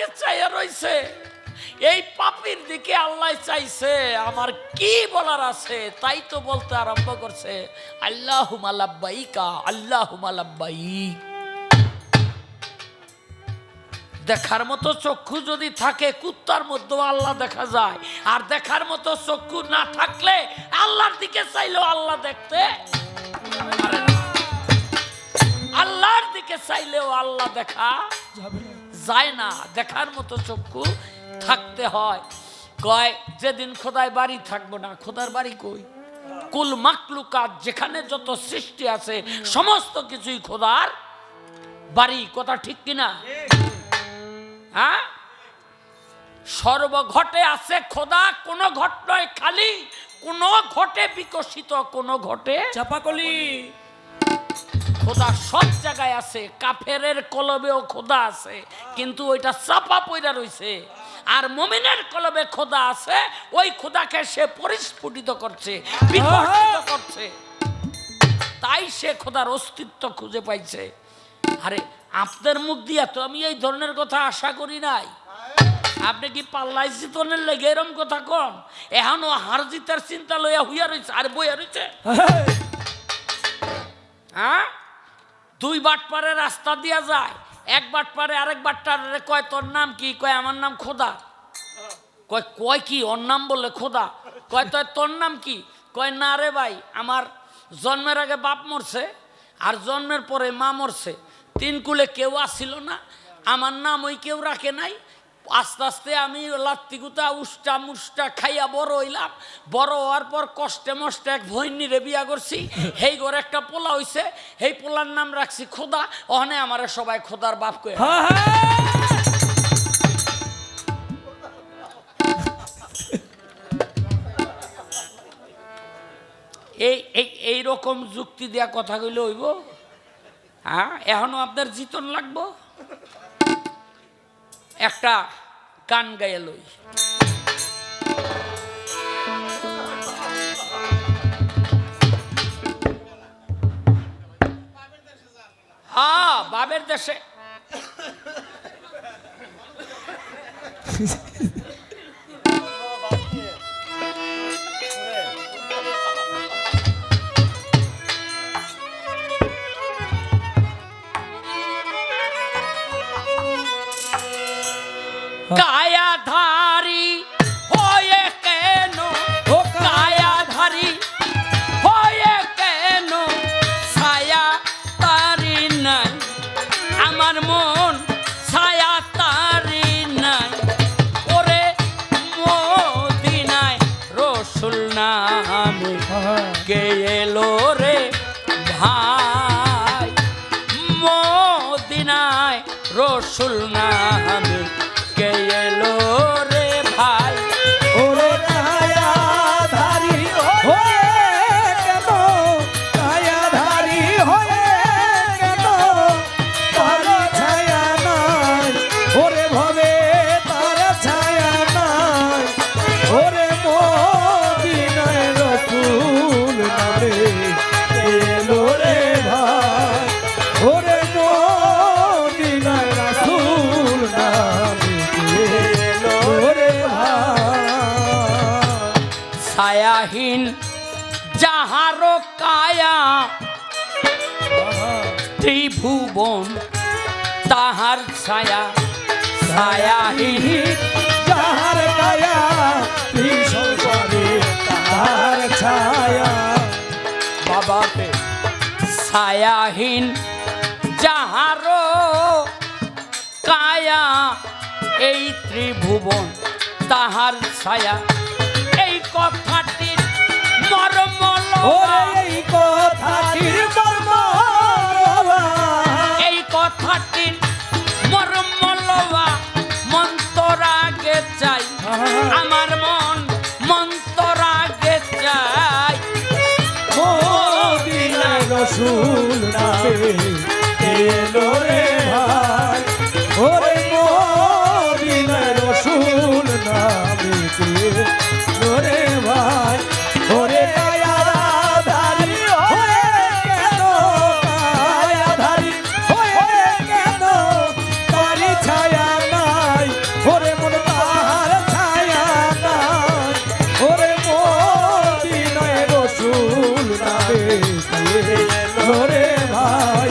দিকে চাইয়া রইছে। এই পাপির দিকে আল্লাহ চাইছে, আমার কি বলার আছে তাই তো বলতে আরম্ভ করছে। আল্লাহ মালাব্বাইকা আল্লাহ মালাব্বাইক দেখার মতো চক্ষু যদি থাকে, কুত্তার মধ্যেও আল্লাহ দেখা যায়। আর দেখার মতো চক্ষু না থাকলে আল্লাহর দিকে চাইলেও আল্লাহ দেখতে আল্লাহর দিকে চাইলেও আল্লাহ দেখা যায় না, দেখার মতো চক্ষু থাকতে হয়। কয়, যেদিন খোদায় বাড়ি থাকব না, খোদার বাড়ি কই? কুল মাকলুকাত, যেখানে যত সৃষ্টি আছে, সমস্ত কিছুই খোদার বাড়ি। কথা ঠিক কিনা? হ্যাঁ? সর্বঘটে আছে খোদা, কোন ঘট নয় খালি, কোন ঘটে বিকশিত, কোন ঘটে চাপাকলি। খোদা সব জায়গায় আছে কাফেরের কলবেও খোদা আছে কিন্তু ওইটা চাপা পইরা রইছে। আর মমিনের কলবে খোদা আছে ওই খোদাকে সে পরিস্ফুটিত করছে বিকশিত করছে। তাই সে খোদার অস্তিত্ব খুঁজে পাইছে। আরে আপনার মুখ দিয়া তো আমি এই ধরনের কথা আশা করি নাই। আপনি কি পাল্লাই জিতনের লেগে এরম কথা কন? এখনও হার জিতার চিন্তা লইয়া হইয়া রয়েছে আর বইয়া রয়েছে হ্যাঁ? দুই বাট পারে রাস্তা দিয়া যায়, এক বাট পারে আরেক বাটপারে কয়, তোর নাম কি? কয়, আমার নাম খোদা। কয় কয় কি? ওর নাম বললে খোদা? কয় তো তোর নাম কি? কয়, না রে ভাই, আমার জন্মের আগে বাপ মরছে আর জন্মের পরে মা মরছে। তিন কুলে কেউ আসছিল না, আমার নাম ওই কেউ রাখে নাই আস্তে আস্তে আমি লাত্তিগুতা উষ্টা মুষ্টা খাইয়া বড় হইলাম। বড় হওয়ার পর কষ্টে মষ্টে এক ভৈনীরে বিয়া করছি। সেই ঘরে একটা পোলা হইছে। সেই পোলার নাম রাখছি খোদা। ওখানে আমার সবাই খোদার বাপ কয়ে এই এই এই রকম যুক্তি দেয়া কথা কইলে হইব? হ্যাঁ এখনও আপনার জিতন লাগবো? একটা গান গাইয়া লই। হা বাবের দেশে। নামে কে এলো রে ভাই মদিনায় রসুল নামে ছায়া ছায়াহীন যাহার কায়া ভীষণ করে তাহার ছায়া। বাবাকে ছায়াহীন যাহার কায়া এই ত্রিভুবন তাহার ছায়া। এই কথাটির মর্ম এই কথাটির মর্ম এই কথাটির মর্ম লওয়া মন্তরাগে চাই। আমার মন মন্তরাগে চাই। রসুল রে ভাই,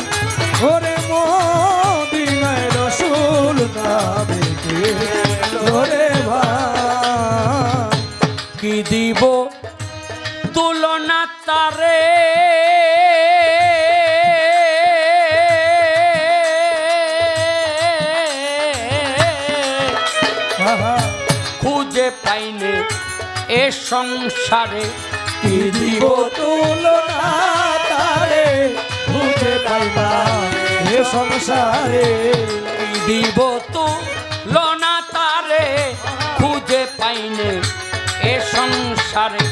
ওরে মদিনায় রসুল নামে রে ভাই, কি দিব তুলনা তারে? খুঁজে পাইলে এ সংসারে কি দিব তুলনা পাইবা। হে সংসারে দিব তো লনা তারে খুঁজে পাইনে। এ সংসারে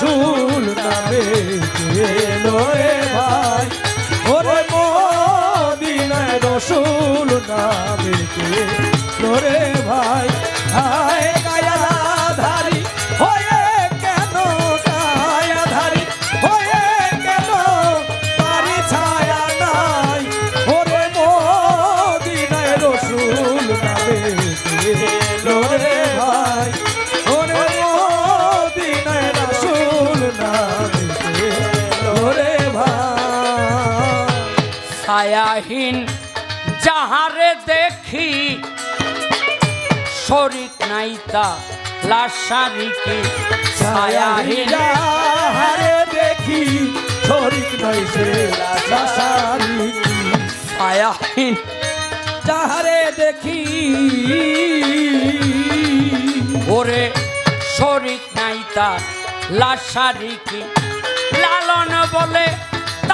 রসুল নামে এলো রে ভাই। ওরে মদিনায় রসুল নামে এলো রে ছায়াহীন যাহারে দেখি শরিক নাইতা লাশারিকে ছায়াহীন। হারে দেখি শরীক নাই সে রাসারি ছায়াহীন। যাহারে দেখি ওরে শরিক নাইতা লাশারিকে লালন বলে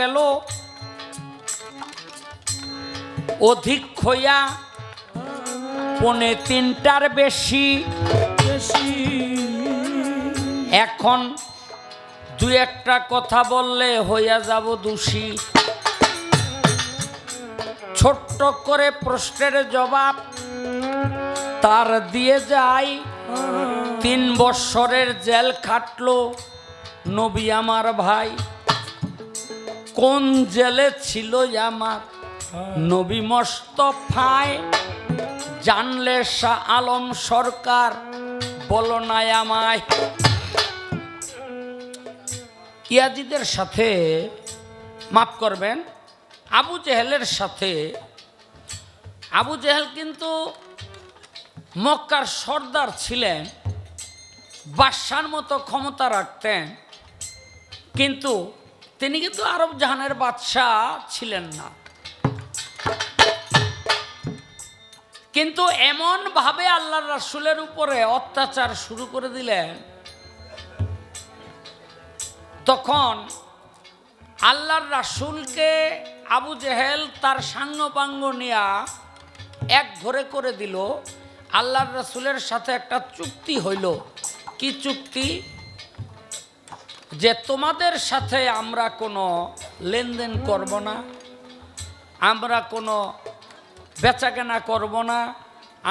গেল। অধিক হইয়া পনে তিনটার বেশি। এখন দু একটা কথা বললে হইয়া যাব দোষী। ছোট্ট করে প্রশ্নের জবাব তার দিয়ে যাই। তিন বৎসরের জেল খাটলো নবী আমার ভাই। কোন জেলে ছিল আমার নবী মস্তফায় জানলে শাহ আলম সরকার বলো নাই আমায় ইয়াজিদের সাথে মাফ করবেন আবু জেহেলের সাথে আবু জেহেল কিন্তু মক্কার সর্দার ছিলেন বাদশার মতো ক্ষমতা রাখতেন কিন্তু তিনি কিন্তু আরব জাহানের বাদশাহ ছিলেন না। কিন্তু এমন ভাবে আল্লাহ রাসুলের উপরে অত্যাচার শুরু করে দিলেন, তখন আল্লাহর রাসুলকে আবু জেহেল তার সাঙ্গপাঙ্গ নিয়া এক ঘরে করে দিল। আল্লাহর রসুলের সাথে একটা চুক্তি হইল। কি চুক্তি? যে তোমাদের সাথে আমরা কোনো লেনদেন করব না, আমরা কোনো বেচাকেনা করব না,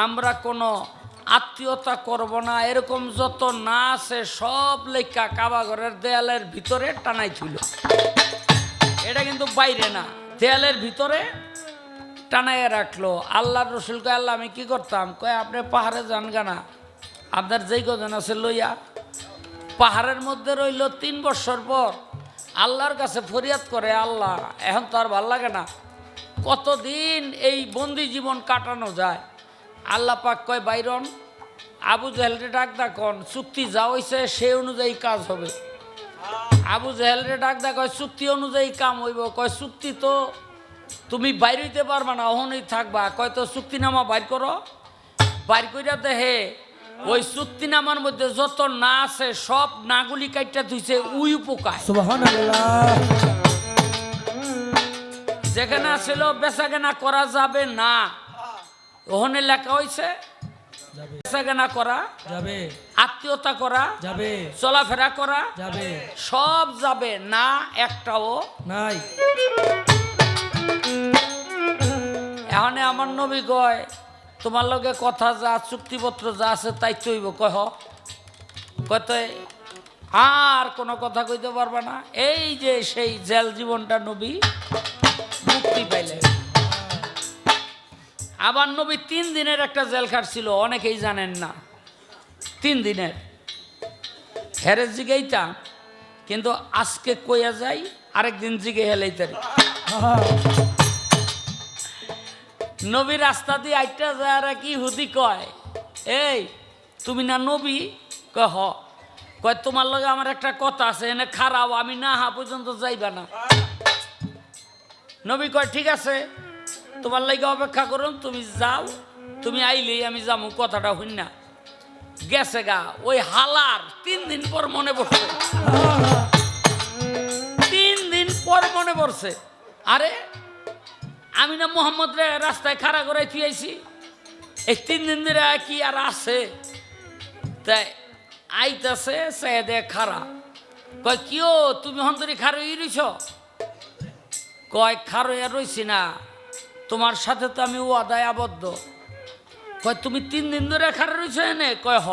আমরা কোনো আত্মীয়তা করব না, এরকম যত না আছে সব লেখা কাবাঘরের দেয়ালের ভিতরে টানাই ছিল এটা কিন্তু বাইরে না, দেয়ালের ভিতরে টানাইয়া রাখল। আল্লাহর রসুল কয়, আল্লাহ, আমি কি করতাম? কয়, আপনি পাহাড়ে যান গানা, আপনার যেই কজন আছে লইয়া পাহাড়ের মধ্যে রইল তিন বছর পর আল্লাহর কাছে ফরিয়াদ করে, আল্লাহ, এখন তো আর ভালো লাগে না। কতদিন এই বন্দি জীবন কাটানো যায়? আল্লাহ পাক কয়, বাইরন, আবু জাহেলরে ডাক ডাকন, চুক্তি যা হইছে সেই অনুযায়ী কাজ হবে। আবু জাহেলরে ডাক দা কয়, চুক্তি অনুযায়ী কাম হইব। কয়, চুক্তি তো তুমি বাইর হইতে পারবা না ওহনই থাকবা। কয়, তো চুক্তিনামা বাইর করো। বাইর কইরা দেহে ওই চুক্তিনামার মধ্যে যত না আছে সব নাগুলি কাইটা ধুইছে উই পোকায় যেখানে ছিল বেচা কেনা করা যাবে না। ওখানে লেখা হয়েছে যাবে। বেচা কেনা করা যাবে। আত্মীয়তা করা যাবে। চলাফেরা করা যাবে। সব যাবে না একটাও। নাই। এখন আমার নবী কয় তোমার লগে কথা যা, চুক্তিপত্র যা আছে তাই চইব কহ কত আর কোনো কথা কইতে পারবে না। এই যে সেই জেল জীবনটা নবী মুক্তি পাইলে আবার নবী তিন দিনের একটা জেল খাটছিল, অনেকেই জানেন না। তিন দিনের। হেরে জিগেইতাম, কিন্তু আজকে কইয়া যাই, আরেকদিন জিগে হেলাইতারি নবী রাস্তা দিয়ে আইটা যায় আর কি হুদি কয় এই তুমি না নবী? কয় হ। কয় তোমার লগে আমার একটা কথা আছে এনে খারাপ আমি না হা পর্যন্ত যাইবা না। নবী কয় ঠিক আছে তোমার লাগে অপেক্ষা করুন তুমি যাও তুমি আইলেই আমি যাব কথাটা হইন না। গেছে গা ওই হালার তিন দিন পর মনে পড়ছে। তিন দিন পর মনে পড়ছে। আরে আমি না মোহাম্মদ রাস্তায় খাড়া করে থুয়েছি এই তিন দিন ধরে কি আর আছে? তাই আইতাছে সে দে খাড়া। কয় কিও তুমি হন্তরি খারো রইছ? কয় খারো আর রইছি না। তোমার সাথে তো আমি ওয়াদায় আবদ্ধ। কয়, তুমি তিন দিন ধরে খারো রইছ এনে? কয়, হ,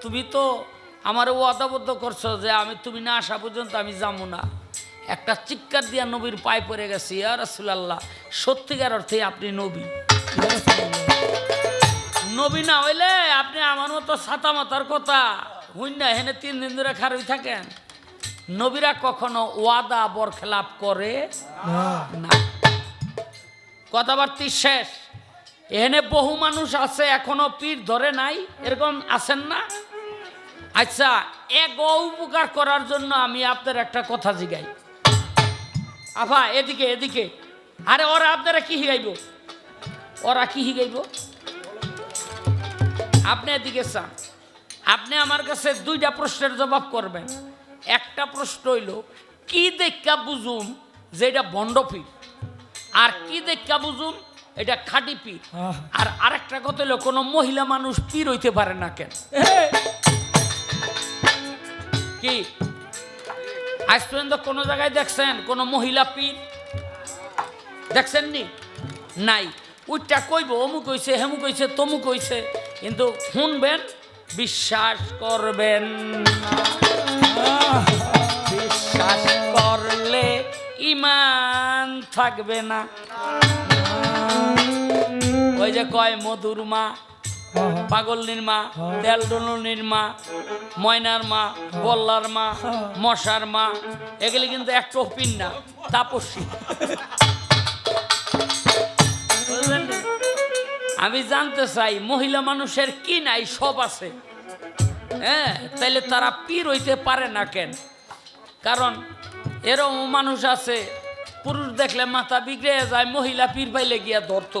তুমি তো আমার ওয়াদাবদ্ধ করছ যে আমি, তুমি না আসা পর্যন্ত আমি যাব না। একটা চিৎকার দিয়া নবীর পায়ে পড়ে গেছি আর রাসূলুল্লাহ সত্যিকার অর্থে আপনি নবী। ইয়া নবী না হইলে আপনি আমার মতো ছাতা মাতার কথা হইন না হেনে তিন দিন ধরে খারই থাকেন। নবীরা কখনো ওয়াদা বরখেলাপ করে না। না। কথাবার্তি শেষ। এখানে বহু মানুষ আছে এখনও পীর ধরে নাই এরকম আছেন না? আচ্ছা এক উপকার করার জন্য আমি আপনার একটা কথা জিগাই। আফা এদিকে এদিকে। আরে ওরা আপনারা কি হিগাইব ওরা কি হিগাইব আপনি এদিকে চান। আপনি আমার কাছে দুইটা প্রশ্নের জবাব করবেন। একটা প্রশ্ন হইল কি দেখা বুঝুম যে এটা ভণ্ড পীর? আর কি দেখা বুঝুম এটা খাটি পীর? আর আরেকটা কথা হলো কোনো মহিলা মানুষ পীর হইতে পারে না কেন? কি? আজ পর্যন্ত কোনো জায়গায় দেখছেন কোনো মহিলা পীর? দেখছেন নি নাই। উইটা কইব, অমুক কইছে হেমুক কইছে তমুক কইছে কিন্তু শুনবেন, বিশ্বাস করবেন বিশ্বাস করলে ইমান থাকবে না। ওই যে কয়, মধুর মা আহা, পাগলনির মা তেল ডলনির মা ময়নার মা বল্লার মা মশার মা এগুলি কিন্তু এক টপিন না তাপসী। আমি জানতে চাই মহিলা মানুষের কি নাই সব আছে। হ্যাঁ তাইলে তারা পীর হইতে পারে না কেন? কারণ এরকম মানুষ আছে পুরুষ দেখলে মাথা বিগড়ে যায় মহিলা পীর পাইলে গিয়া ধরতো।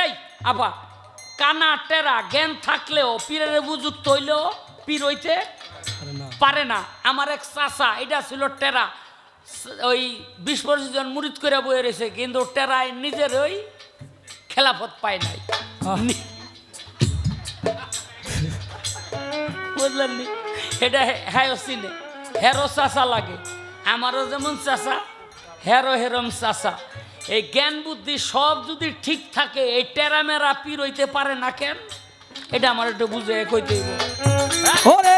এই আবা কানা টেরা জ্ঞান থাকলেও পীরের উপযুক্ত হইলেও পীর হইতে পারে না। আমার এক চাচা এটা ছিল টেরা। ওই বিশ পঁচিশ জন মুরিদ করে বয়ে রয়েছে কিন্তু টেরায় নিজের ওই খেলাফত পায় নাই। বুঝলেন নি? এটা হ্যাঁ চিনে হেরো চাচা লাগে। আমারও যেমন চাচা হেরো হেরম চাচা। এই জ্ঞান বুদ্ধি সব যদি ঠিক থাকে, এই টেরামেরা পীর হইতে পারে না কেন? এটা আমার একটু বুঝে কইতে ওরে!